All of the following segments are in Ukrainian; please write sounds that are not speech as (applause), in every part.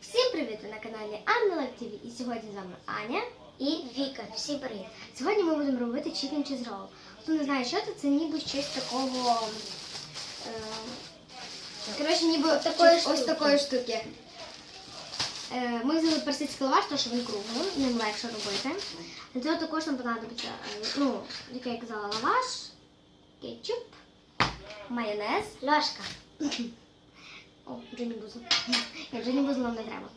Всім привіт! Ви на каналі Анна ТВ. І сьогодні з вами Аня. І Віка, всі привіт. Сьогодні ми будемо робити chicken cheese roll. Хто не знає, що це, це ніби щось такого. Е, коротше, ніби такої ось штуки. такої штуки. Е, ми взяли персидський лаваш, тому що він круглий, ним легше робити. Для цього також нам понадобиться, е, ну, як я казала, лаваш, кетчуп, майонез. Ляшка. О, Джоні Бузл. Ні, Джоні Бузл нам не треба.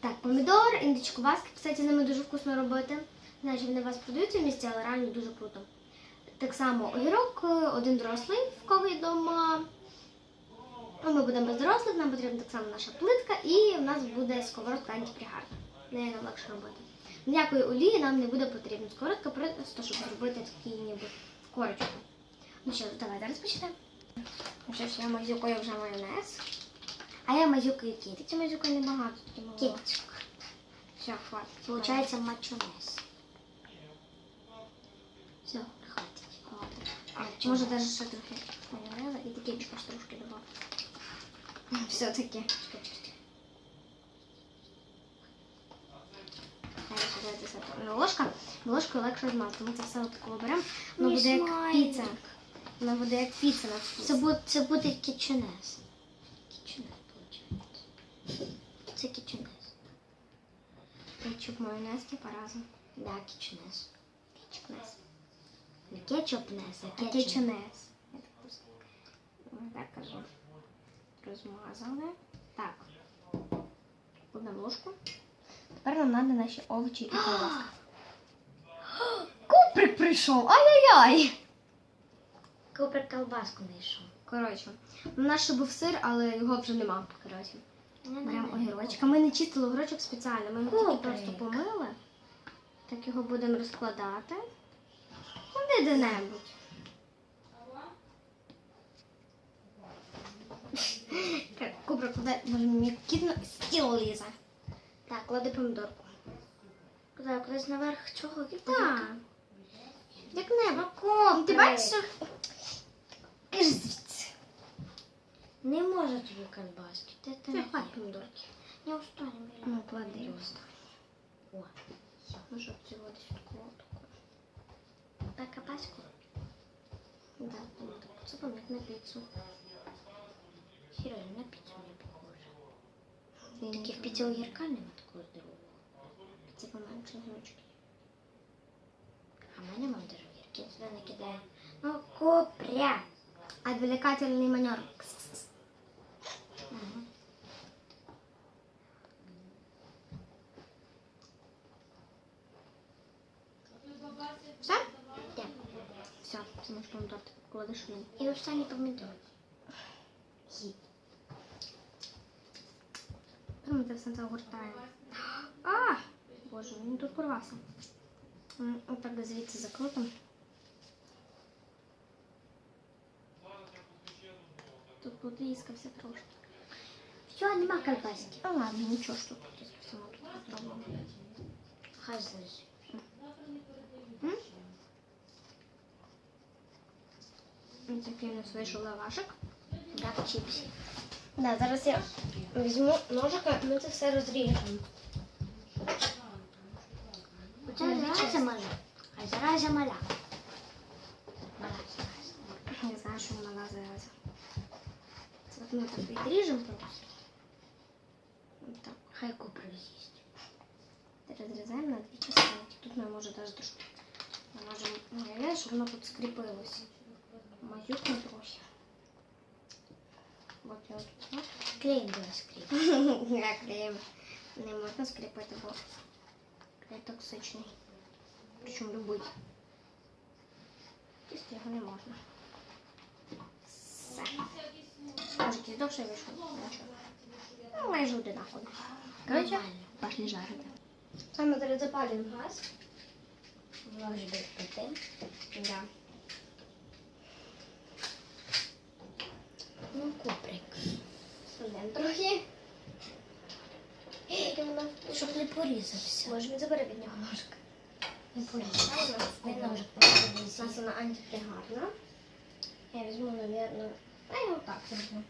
Так, помідор, індичку васки, кстати, з ними дуже вкусно робити. Не знаю, вони у вас продаються в місті, але реально дуже круто. Так само огірок, е, один дорослий, в кого є вдома. Ну, Ми будемо без дорослих, нам потрібна так само наша плитка і в нас буде сковородка антипригарна. Нею нам легше робити. Ніякої олії нам не буде потрібно. Сковородка просто, щоб зробити такий ніби корочку. Ну що, давайте розпочнемо. Ну що ж, я мазюкаю вже майонез. А я мазюкаю кіт. Ці мазюкаю небагато. Кетчуп. Все, хватить. Получається мачонез. Все, хватить. Хватить. А, може навіть ще трохи майонеза і таке також трошки добавити. (laughs) Все-таки. Ну, ложка, ложкою легше змазати. Ми це все отако беремо. Воно буде як піца. Воно буде як піца. Це буде, це буде кіченез. Це кіченез. Кетчуп, майонез, типа разом. Да, кіченез. Кетчупнес. Не кетчупнез, а А Я так ну, так кажу. Розмазали. Так. Кладемо ложку. Тепер нам треба наші овочі і (gasps) колбаска. Куприк прийшов! Ай-яй-яй! Купер колбаску знайшов. Коротше, у нас ще був сир, але його вже нема. Коротше. Беремо огірочка. Ми не чистили огірочок спеціально, ми його тільки просто помили. Так його будемо розкладати. Куди де-небудь. (laughs) Кубра, мій кіт на стіл лізе. Так, клади помідорку. Куди, кудись наверх чого? Так. Як небо. Куприк. Ти бачиш, що... Іж звідси. Не може тобі колбаски. Ти, ти Ти не хватить їй. помідорки. Не устанем. Ну, клади. Не устанем. О, Ну, щоб цього десь такого такого. так колбаску. Да, ну, так, це пам'ять на піцу. Серйозно, на піцу не похоже. Він Таких піці огірка нема такого здорового. Це поменше грочки. А в мене мам даже огірки сюди не кидає. Ну, купря. Отвлекательный манер. Ага. це наш помідор. Ти кладеш в нього. І останній помідор. Їй. Ми це все загортаємо. А! Боже, він тут порвався. М, Отак звідси закрутимо. Тут потріскався трошки. Все, нема колбаски. А ладно, нічого ж тут все одно тут зробимо. Хай залежить. М? Ось такий у нас вийшов лавашик. Як чіпсі. Да, зараз я візьму ножика, ми це все розріжемо. Тебе зараза мала. А зараза мала. Мала. Я знаю, що вона зараза. Це от ми так відріжемо просто. От так. Хай купря з'їсть. Розрізаємо на дві частинки. Тут ми може навіть трошки намажемо майонез, щоб воно тут скріпилося. Мазюкну трохи. От я тут. так. Клеєм була скріп. Я клеєм не можна скріпити, бо клей токсичний. Причому любий. Тісто його не можна. Все. Може, якийсь довше вийшов? Нічого. Ну, майже одинаково. Коротше, Нормально. пошли жарити. Саме зараз запалюємо газ. Може бути пити. Да. Ну, куприк. Сидимо трохи. Яке воно, Щоб не порізався. Може, він забере від нього ножик. Не порізався. Він ножик У нас вона антипригарна. Я візьму, мабуть, а я отак зроблю.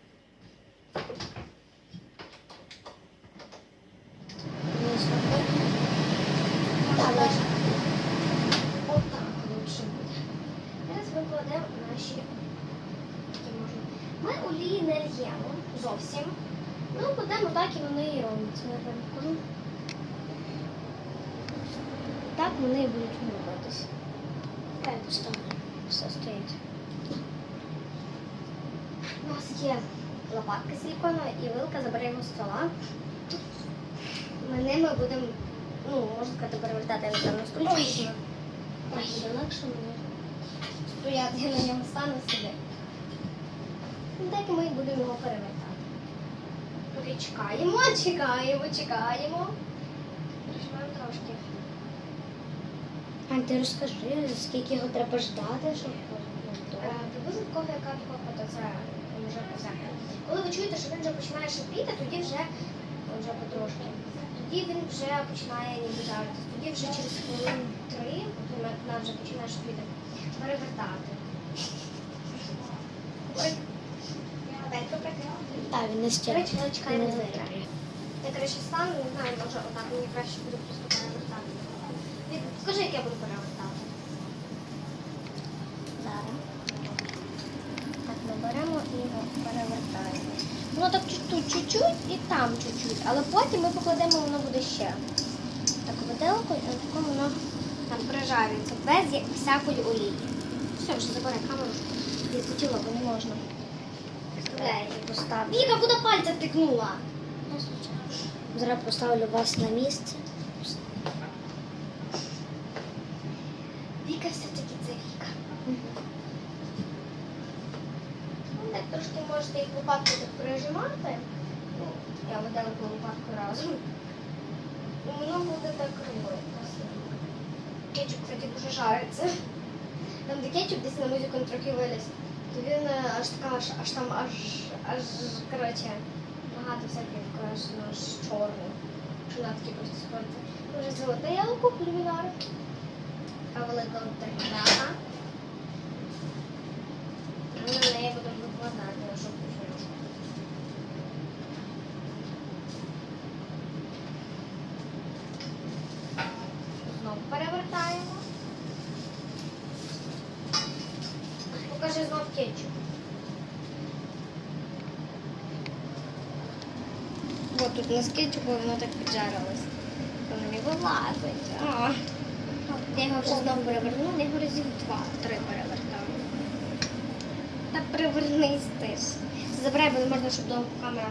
отак і вони і робляться. Я вам покажу. Так вони і будуть робитися. Так, поставлю. Все стоїть. У нас є лопатка силіконова і вилка заберемо з стола. Ми ними будемо, ну, можна сказати, перевертати на на стульчик. Так буде легше мені стояти, я на ньому стану собі. Ну, Так і ми будемо його перевертати. Поки чекаємо, чекаємо, чекаємо. Прижимаємо трошки. Ань, ти розкажи, скільки його треба ждати, щоб Е, Приблизно такого, яка то це вже позака. Коли ви чуєте, що він вже починає шипіти, тоді вже вже потрошки. Тоді він вже починає ніби жаритись. Тоді вже через хвилин три, вона вже починає шипіти, перевертати. Так, він не стягне. речі, коли чекає на двері. Я, коротше, стану, не знаю, може отак мені краще буде просто перевертати. Скажи, як я буду перевертати. Зараз. Так, ми беремо і його перевертаємо. Воно так тут чуть-чуть і там чуть-чуть, але потім ми покладемо, воно буде ще. Так, виделку, і тако воно там прижарюється, без як- всякої олії. Все, вже забирай камеру. Я хотіла, бо не можна. Віка, куди пальця втикнула? Зараз поставлю вас на місце. Віка все-таки це Віка. Ну, Так трошки можете їх лопатку так прижимати. Ну, я виделку лопатку разом. І воно буде так робити. Кетчуп, кстати, дуже жариться. Там де кетчуп десь на музику трохи. То він е, аж така, аж, аж там аж, аж, коротше, багато всяких ну, аж чорний. Що на такі просто сходиться. Дуже золоте ялку, люмінар. Така велика термодака. Ми на неї щоб. Знову перевертаємо. Покажи знов кетчуп. От тут на кетчупу воно так піджарилось. Воно не вилазить. А. Я його вже знову переверну, я його разів два-три перевертаю. Та перевернись. Забирай, бо не можна, щоб довго камера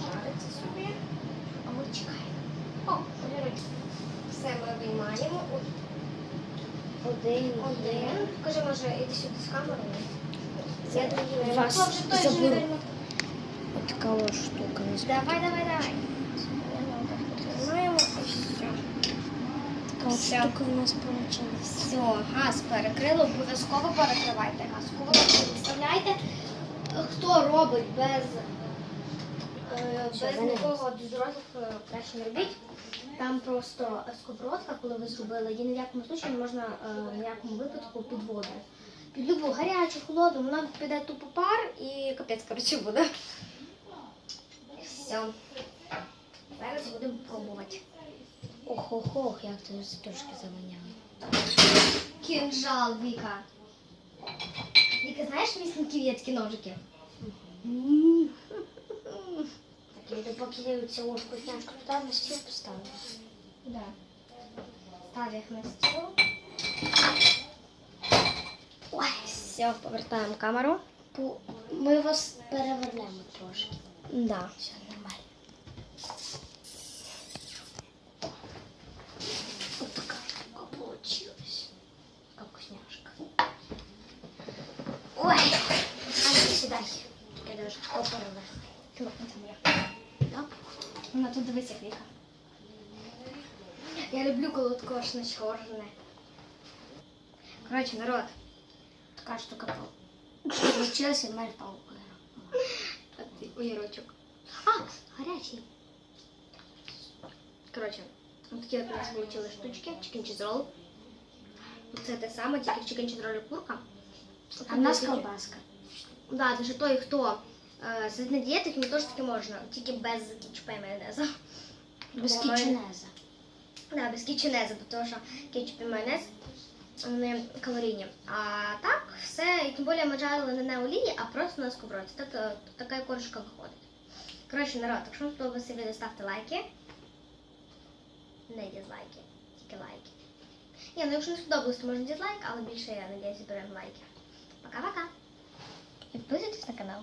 жариться собі. А ми чекаємо. О. Все ми виймаємо. Один. Один. Кажи, може, іди сюди з камерою. Я думаю, Вас Хлопче, той же. От така ось штука. Давай, давай, давай. Тримаємо і все. Така от Все. штука в нас вийшла. Все, газ перекрили, обов'язково перекривайте газ. Коли ви представляєте, хто робить без, е, без нікого з дорослих е, краще не робіть. Там просто сковородка, коли ви зробили, її ні в якому случаї не можна е, в якому випадку під воду. Під любу гарячу, холодну, вона піде тупо пар і капець коротше буде. Все. Зараз будемо пробувати. Ох-ох-ох, як це трошки завоняло. Кинжал, Віка. Віка, знаєш місники є такі ножики? Так, я поки я цю вкусняшку туди на стіл поставлю. Да. Став їх на стіл. Ой, все, повертаємо камеру. Ми вас перевернемо трошки. Да. Все нормально. От така штука получилась. Така вкусняшка. Ой, Аня, сідай. Я даже тако переверну. Чого там є? Так? Вона тут дивись, як Віка. Я люблю, коли таке аж на чорне. Коротше, народ. Така штука пол- получилась і мер палку. А ти огірочок. А, гарячий. Коротше, ось такі от у нас вийшли штучки, chicken cheese roll. Це те саме, тільки в chicken cheese roll курка. А в нас Тільки- колбаска. Да, даже той, хто е, сидить на дієтах, їм теж таки можна, тільки без кетчупа і майонезу. Без Бо. Да, без кетчунезу, бо тому що кетчуп і майонез вони калорійні. А так, все, і тим більше ми жарили не на олії, а просто на сковородці. Так, е, така корочка виходить. Коротше, народ, якщо вам сподобалося відео, ставте лайки. Не дізлайки, тільки лайки. Ні, ну якщо не сподобалось, то можна дізлайк, але більше я надіюся беремо лайки. Пока-пока. Підписуйтесь на канал.